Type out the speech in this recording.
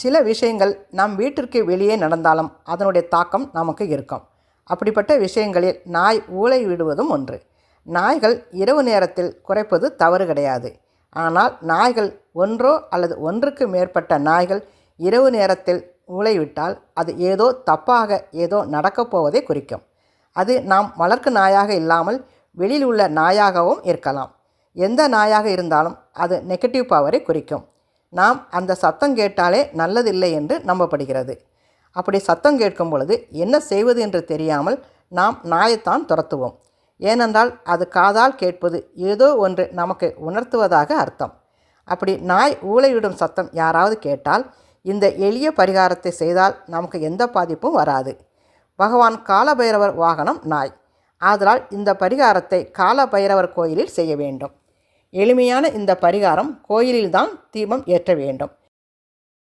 சில விஷயங்கள் நம் வீட்டிற்கு வெளியே நடந்தாலும் அதனுடைய தாக்கம் நமக்கு இருக்கும். அப்படிப்பட்ட விஷயங்களில் நாய் ஊளை விடுவதும் ஒன்று. நாய்கள் இரவு நேரத்தில் குறைப்பது தவறு கிடையாது. ஆனால் நாய்கள் ஒன்றோ அல்லது ஒன்றுக்கு மேற்பட்ட நாய்கள் இரவு நேரத்தில் ஊளைவிட்டால் அது ஏதோ தப்பாக ஏதோ நடக்கப் போவதை குறிக்கும். அது நாம் வளர்க்கு நாயாக இல்லாமல் வெளியில் உள்ள நாயாகவும் இருக்கலாம். எந்த நாயாக இருந்தாலும் அது நெகட்டிவ் பவரை குறிக்கும். நாம் அந்த சத்தம் கேட்டாலே நல்லதில்லை என்று நம்பப்படுகிறது. அப்படி சத்தம் கேட்கும் பொழுது என்ன செய்வது என்று தெரியாமல் நாம் நாயைத்தான் துரத்துவோம். ஏனென்றால் அது காதால் கேட்பது ஏதோ ஒன்று நமக்கு உணர்த்துவதாக அர்த்தம். அப்படி நாய் ஊழையிடும் சத்தம் யாராவது கேட்டால் இந்த எளிய பரிகாரத்தை செய்தால் நமக்கு எந்த பாதிப்பும் வராது. பகவான் காலபைரவர் வாகனம் நாய். ஆதலால் இந்த பரிகாரத்தை காலபைரவர் கோயிலில் செய்ய வேண்டும். எளிமையான இந்த பரிகாரம் கோயிலில்தான் தீபம் ஏற்ற வேண்டும்.